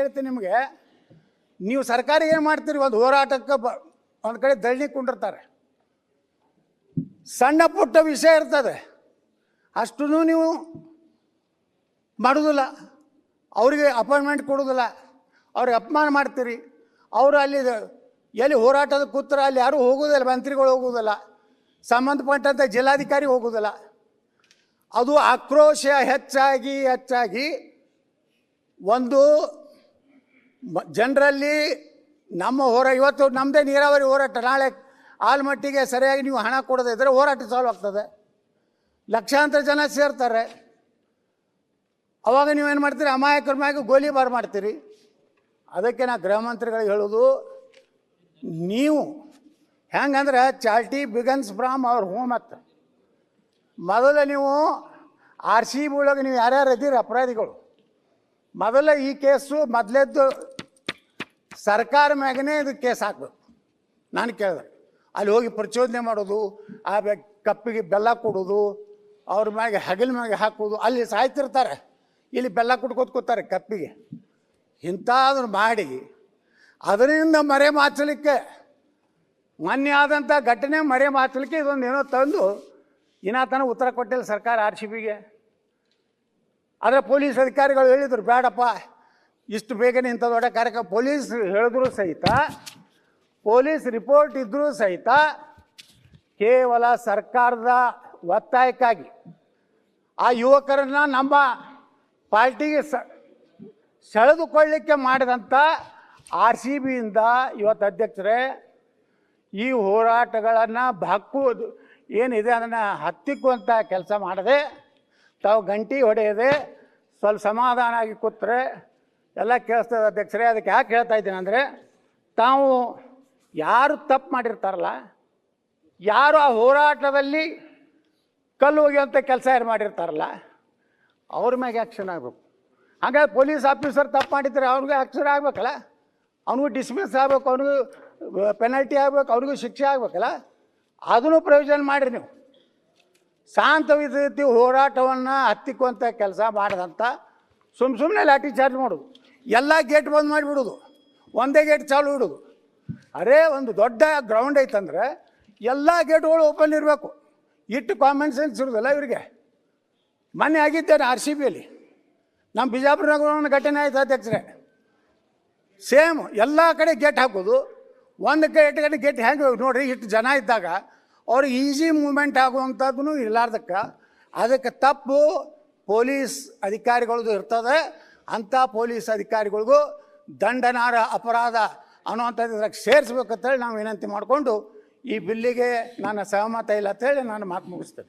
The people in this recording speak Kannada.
ಹೇಳ್ತೀನಿ ನಿಮಗೆ. ನೀವು ಸರ್ಕಾರ ಏನು ಮಾಡ್ತೀರಿ? ಒಂದು ಹೋರಾಟಕ್ಕೆ ಬ, ಒಂದು ಕಡೆ ದಳ್ಳಿ ಕುಂಡಿರ್ತಾರೆ. ಸಣ್ಣ ಪುಟ್ಟ ವಿಷಯ ಇರ್ತದೆ. ಅಷ್ಟೂ ನೀವು ಮಾಡೋದಿಲ್ಲ. ಅವರಿಗೆ ಅಪಾಯಿಂಟ್ಮೆಂಟ್ ಕೊಡೋದಿಲ್ಲ. ಅವ್ರಿಗೆ ಅಪಮಾನ ಮಾಡ್ತೀರಿ. ಅವರು ಅಲ್ಲಿ ಎಲ್ಲಿ ಹೋರಾಟದ ಕೂತ್ರ ಅಲ್ಲಿ ಯಾರೂ ಹೋಗೋದಿಲ್ಲ, ಮಂತ್ರಿಗಳು ಹೋಗೋದಿಲ್ಲ. ಸಂಬಂಧಪಟ್ಟಂಥ ಜಿಲ್ಲಾಧಿಕಾರಿ ಹೋಗೋದಿಲ್ಲ. ಅದು ಆಕ್ರೋಶ ಹೆಚ್ಚಾಗಿ ಹೆಚ್ಚಾಗಿ ಒಂದು ಜನರಲ್ಲಿ ನಮ್ಮ ಹೋರಾ ಇವತ್ತು ನಮ್ಮದೇ ನೀರಾವರಿ ಹೋರಾಟ, ನಾಳೆ ಆಲ್ಮಟ್ಟಿಗೆ ಸರಿಯಾಗಿ ನೀವು ಹಣ ಕೊಡದೇ ಇದ್ದರೆ ಹೋರಾಟ ಸಾಲ್ವ್ ಆಗ್ತದೆ. ಲಕ್ಷಾಂತರ ಜನ ಸೇರ್ತಾರೆ. ಅವಾಗ ನೀವೇನು ಮಾಡ್ತೀರಿ? ಅಮಾಯಕರ ಮ್ಯಾಗ ಗೋಲಿಬಾರ್ ಮಾಡ್ತೀರಿ. ಅದಕ್ಕೆ ನಾ ಗೃಹ ಮಂತ್ರಿಗಳಿಗೆ ಹೇಳೋದು, ನೀವು ಹೆಂಗಂದ್ರೆ ಚಾಲ್ಟಿ ಬಿಗನ್ಸ್ ಫ್ರಾಮ್ ಅವ್ರ ಹೋಮ್ ಅತ್ತ ಮೊದಲು ನೀವು ಆರ್ ಸಿ ಬಿ ಒಳಗೆ ನೀವು ಯಾರ್ಯಾರು ಇದ್ದೀರಿ? ಅಪರಾಧಿಗಳು. ಮೊದಲ ಈ ಕೇಸು ಮೊದಲೇದ್ದು ಸರ್ಕಾರ ಮ್ಯಾಗನೇ ಇದು ಕೇಸ್ ಹಾಕ್ಬೇಕು ನಾನು ಕೇಳಿದೆ, ಅಲ್ಲಿ ಹೋಗಿ ಪ್ರಚೋದನೆ ಮಾಡೋದು, ಆ ಕಪ್ಪಿಗೆ ಬೆಲ್ಲ ಕೊಡೋದು, ಅವ್ರ ಮ್ಯಾಗೆ ಹಗಲ ಮ್ಯಾಗೆ ಹಾಕೋದು ಅಲ್ಲಿ ಸಾಯ್ತಿರ್ತಾರೆ. ಇಲ್ಲಿ ಬೆಲ್ಲ ಕುಟ್ಕೋತ್ಕೋತಾರೆ ಕಪ್ಪಿಗೆ. ಇಂಥದನ್ನು ಮಾಡಿ, ಅದರಿಂದ ಮರೆ ಮಾಚಲಿಕ್ಕೆ ಮೊನ್ನೆ ಆದಂಥ ಘಟನೆ ಮರೆ ಮಾಚಲಿಕ್ಕೆ ಇದೊಂದು ಏನೋ ತಂದು ಇನ್ನಾತನ ಉತ್ತರ ಕೊಟ್ಟಿಲ್ಲ ಸರ್ಕಾರ ಆರ್ ಸಿ ಬಿಗೆ ಆದರೆ ಪೊಲೀಸ್ ಅಧಿಕಾರಿಗಳು ಹೇಳಿದರು ಬೇಡಪ್ಪ ಇಷ್ಟು ಬೇಗನೆ ಇಂಥ ದೊಡ್ಡ ಕಾರ್ಯಕ್ರಮ. ಪೊಲೀಸ್ ಹೇಳಿದ್ರು ಸಹಿತ, ಪೊಲೀಸ್ ರಿಪೋರ್ಟ್ ಇದ್ದರೂ ಸಹಿತ ಕೇವಲ ಸರ್ಕಾರದ ಒತ್ತಾಯಕ್ಕಾಗಿ ಆ ಯುವಕರನ್ನ ನಮ್ಮ ಪಾರ್ಟಿಗೆ ಸೆಳೆದುಕೊಳ್ಳಿಕ್ಕೆ ಮಾಡಿದಂಥ ಆರ್ ಸಿ ಬಿಯಿಂದ ಇವತ್ತು ಅಧ್ಯಕ್ಷರೇ, ಈ ಹೋರಾಟಗಳನ್ನು ಬಾಕುವುದು ಏನಿದೆ ಅದನ್ನು ಹತ್ತಿಕ್ಕುವಂಥ ಕೆಲಸ ಮಾಡದೆ, ತಾವು ಗಂಟಿ ಹೊಡೆಯದೆ ಸ್ವಲ್ಪ ಸಮಾಧಾನ ಆಗಿ ಕೂತ್ರೆ ಎಲ್ಲ ಕೇಳಿಸ್ತದೆ ಅಧ್ಯಕ್ಷರೇ, ಅದಕ್ಕೆ ಯಾಕೆ ಹೇಳ್ತಾ ಇದ್ದೀನಿ ಅಂದರೆ, ತಾವು ಯಾರು ತಪ್ಪು ಮಾಡಿರ್ತಾರಲ್ಲ, ಯಾರು ಆ ಹೋರಾಟದಲ್ಲಿ ಕಲ್ಲು ಒಗೆಯುವಂಥ ಕೆಲಸ ಯಾರು ಮಾಡಿರ್ತಾರಲ್ಲ, ಅವ್ರ ಮ್ಯಾಗೆ ಆ್ಯಕ್ಷನ್ ಆಗಬೇಕು. ಹಾಗಾಗಿ ಪೊಲೀಸ್ ಆಫೀಸರ್ ತಪ್ಪು ಮಾಡಿದ್ರೆ ಅವ್ನಿಗೂ ಆ್ಯಕ್ಷನ್ ಆಗಬೇಕಲ್ಲ? ಅವನಿಗೂ ಡಿಸ್ಮಿಸ್ ಆಗಬೇಕು, ಅವನಿಗೂ ಪೆನಲ್ಟಿ ಆಗಬೇಕು ಅವ್ರಿಗೂ ಶಿಕ್ಷೆ ಆಗಬೇಕಲ್ಲ? ಅದನ್ನು ಪ್ರಯೋಜನ ಮಾಡಿರಿ ನೀವು. ಶಾಂತ ಶಾಂತವಿದ್ದ ಹೋರಾಟವನ್ನು ಹತ್ತಿಕ್ಕುವಂಥ ಕೆಲಸ ಮಾಡಿದಂಥ ಸುಮ್ಮ ಸುಮ್ಮನೆ ಲಾಠಿ ಚಾರ್ಜ್ ಮಾಡೋದು. ಎಲ್ಲ ಗೇಟ್ ಬಂದ್ ಮಾಡಿಬಿಡೋದು. ಒಂದೇ ಗೇಟ್ ಚಾಲು ಇಡೋದು. ಅರೇ ಒಂದು ದೊಡ್ಡ ಗ್ರೌಂಡ್ ಐತಂದ್ರೆ ಎಲ್ಲ ಗೇಟ್ಗಳು ಓಪನ್ ಇರಬೇಕು. ಇಟ್ಟು ಕಾಮನ್ ಸೆನ್ಸ್ ಇರೋದಿಲ್ಲ ಇವರಿಗೆ. ಮೊನ್ನೆ ಆಗಿದ್ದೇನೆ ಆರ್ ಸಿ ಬಿಯಲ್ಲಿ ನಮ್ಮ ಬಿಜಾಪುರನಾಗ ಒಂದು ಘಟನೆ ಆಯಿತು ಅಧ್ಯಕ್ಷರೇ. ಸೇಮ್ ಎಲ್ಲ ಕಡೆ ಗೇಟ್ ಹಾಕೋದು. ಒಂದು ಗೇಟ್ ಕಡೆ ಗೇಟ್ ಹೆಂಗೆ ನೋಡ್ರಿ, ಇಷ್ಟು ಜನ ಇದ್ದಾಗ ಅವ್ರಿಗೆ ಈಸಿ ಮೂವ್ಮೆಂಟ್ ಆಗುವಂಥದ್ದು ಇರ್ಲಾರ್ದಕ್ಕೆ, ಅದಕ್ಕೆ ತಪ್ಪು ಪೊಲೀಸ್ ಅಧಿಕಾರಿಗಳದ್ದು ಇರ್ತದೆ. ಅಂಥ ಪೊಲೀಸ್ ಅಧಿಕಾರಿಗಳಿಗೂ ದಂಡನಾರ ಅಪರಾಧ ಅನ್ನುವಂಥದ್ದು ಸೇರಿಸ್ಬೇಕಂತೇಳಿ ನಾವು ವಿನಂತಿ ಮಾಡಿಕೊಂಡು ಈ ಬಿಲ್ಲಿಗೆ ನನ್ನ ಸಹಮತ ಇಲ್ಲ ಅಂತೇಳಿ ನಾನು ಮಾತು ಮುಗಿಸ್ತೇನೆ.